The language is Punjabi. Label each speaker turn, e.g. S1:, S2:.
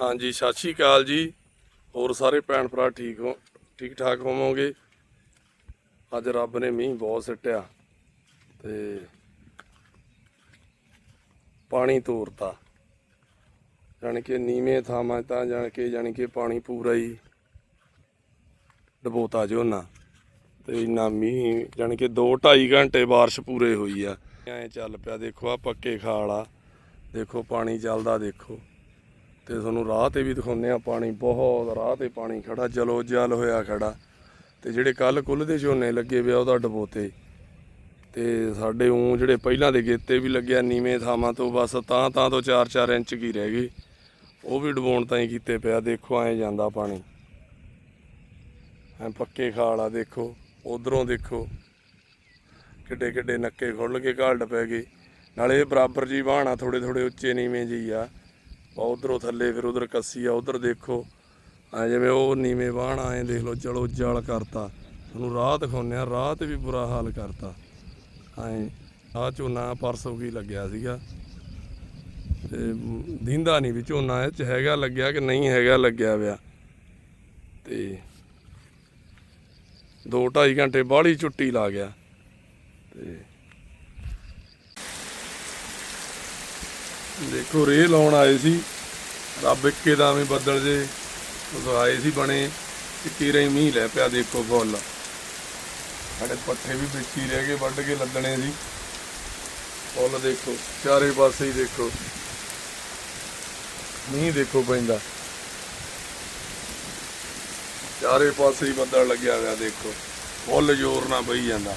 S1: ਹਾਂਜੀ, ਸਤਿ ਸ਼੍ਰੀ ਅਕਾਲ ਜੀ। ਹੋਰ ਸਾਰੇ ਭੈਣ ਭਰਾ ਠੀਕ ਹੋ ਠੀਕ ਠਾਕ ਹੋਵੋਗੇ? ਅੱਜ ਰੱਬ ਨੇ ਮੀਂਹ ਬਹੁਤ ਸਿੱਟਿਆ ਤੇ ਪਾਣੀ ਤੋਰਤਾ। ਜਾਣੀ ਕਿ ਨੀਵੇਂ ਥਾਵਾਂ ਤਾਂ ਜਾਣ ਕਿ ਜਾਣੀ ਕਿ ਪਾਣੀ ਪੂਰਾ ਹੀ ਡਬੋਤਾ ਝੋਨਾ ਤੇ ਇੰਨਾ ਮੀਂਹ, ਜਾਣੀ ਕਿ 2 2.5 ਘੰਟੇ ਬਾਰਿਸ਼ ਪੂਰੇ ਹੋਈ ਆ। ਐਂ ਚੱਲ ਪਿਆ, ਦੇਖੋ ਆ ਪੱਕੇ ਖਾਲ ਆ। ਦੇਖੋ ਪਾਣੀ ਚੱਲਦਾ, ਦੇਖੋ। ਤੇ ਤੁਹਾਨੂੰ ਰਾਹ ਤੇ ਵੀ ਦਿਖਾਉਂਦੇ ਆ ਪਾਣੀ ਬਹੁਤ, ਰਾਹ ਤੇ ਪਾਣੀ ਖੜਾ, ਜਲੋ ਜਲ ਹੋਇਆ ਖੜਾ। ਤੇ ਜਿਹੜੇ ਕੱਲ ਕੁੱਲ ਦੇ ਝੋਨੇ ਲੱਗੇ ਪਿਆ ਉਹਦਾ ਡਬੋਤੇ। ਤੇ ਸਾਡੇ ਉਂ ਜਿਹੜੇ ਪਹਿਲਾਂ ਦੇ ਗੇਤੇ ਵੀ ਲੱਗਿਆ ਨੀਵੇਂ ਥਾਵਾਂ ਤੋਂ, ਬਸ ਤਾਂ ਤਾਂ ਤੋਂ 4-4 ਇੰਚ ਕੀ ਰਹਿ ਗਏ ਉਹ ਵੀ ਡਬੋਣ ਤਾਂ ਹੀ ਕੀਤੇ ਪਿਆ, ਦੇਖੋ ਐਂ ਜਾਂਦਾ ਪਾਣੀ। ਐ ਪੱਕੇ ਖਾਲ ਆ, ਦੇਖੋ, ਉਧਰੋਂ ਦੇਖੋ। ਕਿੱਡੇ ਕਿੱਡੇ ਨੱਕੇ ਖੁੱਲ ਕੇ ਘਾਲਡ ਪੈ ਗਏ। ਨਾਲੇ ਬਰਾਬਰ ਜੀ ਬਾਣਾ ਥੋੜੇ ਥੋੜੇ ਉੱਚੇ ਨੀਵੇਂ ਜੀ ਆ। ਉਧਰੋਂ ਥੱਲੇ ਫਿਰ ਉਧਰ ਕੱਸੀ ਆ, ਉਧਰ ਦੇਖੋ। ਐ ਜਿਵੇਂ ਉਹ ਨੀਵੇਂ ਬਾਣ ਆਏ ਦੇਖ ਲਓ ਚਲੋ ਜਲ ਕਰਤਾ। ਤੁਹਾਨੂੰ ਰਾਹ ਦਿਖਾਉਂਦੇ ਆ, ਰਾਹ ਤੇ ਵੀ ਬੁਰਾ ਹਾਲ ਕਰਤਾ। ਐ ਆ ਝੋਨਾ ਪਰਸੋਂ ਕੀ ਲੱਗਿਆ ਸੀਗਾ। ਤੇ ਦਿੰਦਾ ਨਹੀਂ ਵੀ ਝੋਨਾ, ਇਹ ਚ ਹੈਗਾ ਲੱਗਿਆ ਕਿ ਨਹੀਂ ਹੈਗਾ ਲੱਗਿਆ ਵਿਆ ਤੇ 2.5 ਘੰਟੇ ਬਾਹਲੀ ਚੁੱਟੀ ਲਾ ਗਿਆ। ਤੇ ਦੇਖੋ, ਰੇ ਲਾਉਣ ਆਏ ਸੀ। ਰੱਬ ਇੱਕੇ ਦਾ ਵੀ ਬੱਦਲ ਜੇ ਉਦੋਂ ਆਏ ਸੀ ਬਣੇ, ਤੇ ਕੀਰੇ ਮੀਂਹ ਲੈ ਪਿਆ, ਦੇਖੋ ਫੁੱਲ। ਸਾਡੇ ਪੱਠੇ ਵੀ ਵਿੱਚ ਹੀ ਰਹਿ ਗਏ, ਵੱਢ ਕੇ ਲੱਦਣੇ ਸੀ। ਫੁੱਲ ਦੇਖੋ, ਚਾਰੇ ਪਾਸੇ ਹੀ ਦੇਖੋ। ਮੀਂਹ ਦੇਖੋ ਪੈਂਦਾ। ਚਾਰੇ ਪਾਸੇ ਹੀ ਬੱਦਲ ਲੱਗਿਆ ਹੋਇਆ, ਦੇਖੋ। ਫੁੱਲ ਜ਼ੋਰ ਨਾਲ ਪਈ ਜਾਂਦਾ।